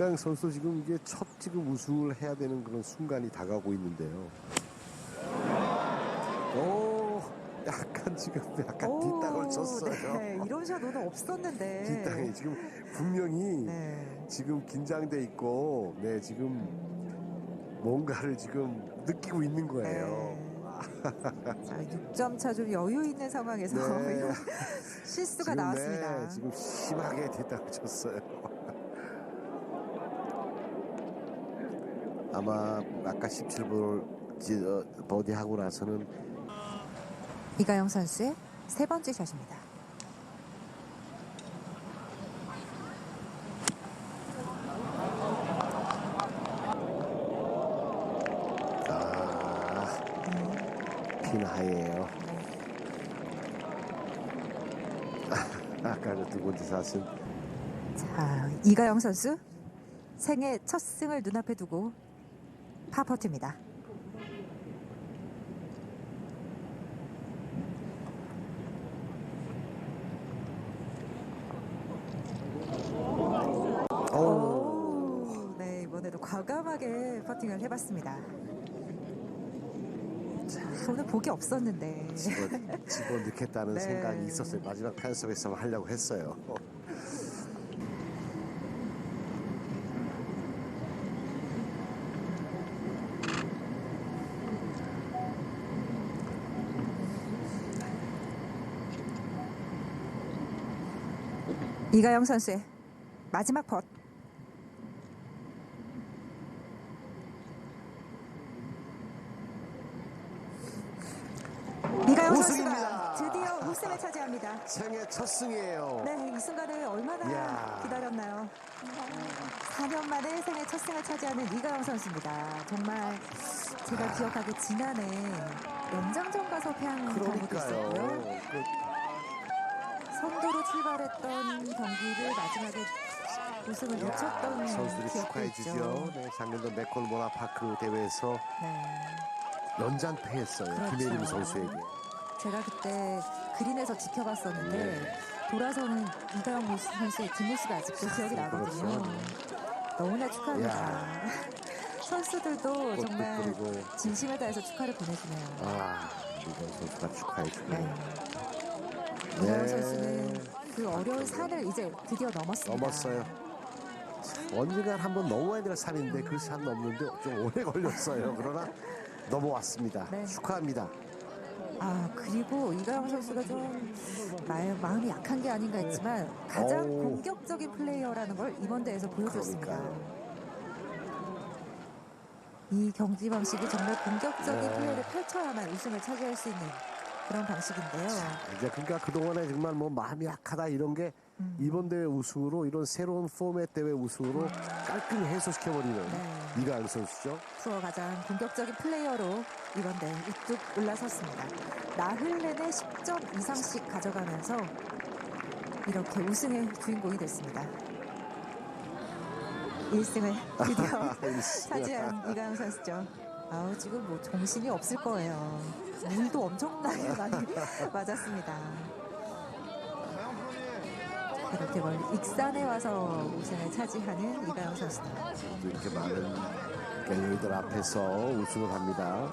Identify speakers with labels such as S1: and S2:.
S1: 이강 선수 지금 이게 첫 지금 우승을 해야 되는 그런 순간이 다가오고 있는데요. 오, 약간 지금 약간
S2: 오,
S1: 뒷땅을 쳤어요.
S2: 네, 이런 샷 오늘 없었는데.
S1: 뒷땅이 지금 분명히
S2: 네.
S1: 지금 긴장돼 있고, 네 지금 뭔가를 지금 느끼고 있는 거예요.
S2: 네. 자, 6점 차 좀 여유 있는 상황에서
S1: 네.
S2: 실수가
S1: 지금,
S2: 나왔습니다.
S1: 네, 지금 심하게 뒷땅을 쳤어요. 아마 아까 17볼 버디 하고 나서는
S2: 이가영 선수의 세 번째 샷입니다.
S1: 아,
S2: 네.
S1: 핀하이에요. 아까 그두 번째 샷은
S2: 자, 이가영 선수 생애 첫 승을 눈앞에 두고 파퍼트입니다.
S1: 오,
S2: 오, 네, 이번에도 과감하게 퍼팅을 해봤습니다. 자, 오늘 복이 없었는데.
S1: 집어, 집어 넣겠다는
S2: 네.
S1: 생각이 있었어요. 마지막 편속에서 하려고 했어요.
S2: 이가영 선수의 마지막 펫. 이가영. 선수가 드디어 우승을 차지합니다.
S1: 생애 첫 승이에요.
S2: 네, 이 순간을 얼마나
S1: 이야.
S2: 기다렸나요? 4년 만에 생애 첫 승을 차지하는 이가영 선수입니다. 정말 제가 기억하기 지난해 연장전 가서 패한 경우도. 있었고요.
S1: 그,
S2: 선두로 출발했던 경기를 마지막에 우승을 놓쳤던
S1: 선수들이 축하해. 주죠. 네, 작년도 맥콜 모나파크 대회에서
S2: 네.
S1: 연장패했어요.
S2: 그렇죠.
S1: 김혜림 선수에게.
S2: 제가 그때 그린에서 지켜봤었는데
S1: 네.
S2: 돌아서는 이가영 모습- 선수의 뒷모습이 아직도 기억이 나거든요.
S1: 그렇죠.
S2: 너무나 축하합니다. 선수들도 정말
S1: 뿌리고.
S2: 진심을 다해서 축하를 보내주네요.
S1: 아, 이건 선수가 축하해 주고.
S2: 네.
S1: 네.
S2: 선수는 그 어려운 산을 이제 드디어 넘었습니다.
S1: 넘었어요. 언젠가 한번 넘어야 될 산인데 그 산 넘는데 좀 오래 걸렸어요. 그러나 넘어왔습니다.
S2: 네.
S1: 축하합니다.
S2: 아 그리고 이가영 선수가 좀 마, 마음이 약한 게 아닌가 했지만 가장
S1: 어우.
S2: 공격적인 플레이어라는 걸 이번 대회에서 보여줬습니다.
S1: 그러니까요.
S2: 이 경기 방식이 정말 공격적인
S1: 네.
S2: 플레이를 펼쳐야만 우승을 차지할 수 있는 그런 방식인데요.
S1: 이제 그러니까 그동안에 정말 뭐 마음이 약하다 이런 게
S2: 음.
S1: 이번 대회 우승으로 이런 새로운 포맷 대회 우승으로 깔끔히 해소시켜버리는
S2: 네.
S1: 이가을 선수죠.
S2: 투어 가장 공격적인 플레이어로 이번 대회 우뚝 올라섰습니다. 나흘 내내 10점 이상씩 가져가면서 이렇게 우승의 주인공이 됐습니다. 1승을 드디어 차지한 이가영 선수죠. 아우 지금 뭐 정신이 없을 거예요. 물도 엄청나게 많이 맞았습니다. 이렇게 멀리 익산에 와서 우승을 차지하는 이가영 선수다.
S1: 또 이렇게 많은 갤러리들 앞에서 우승을 합니다.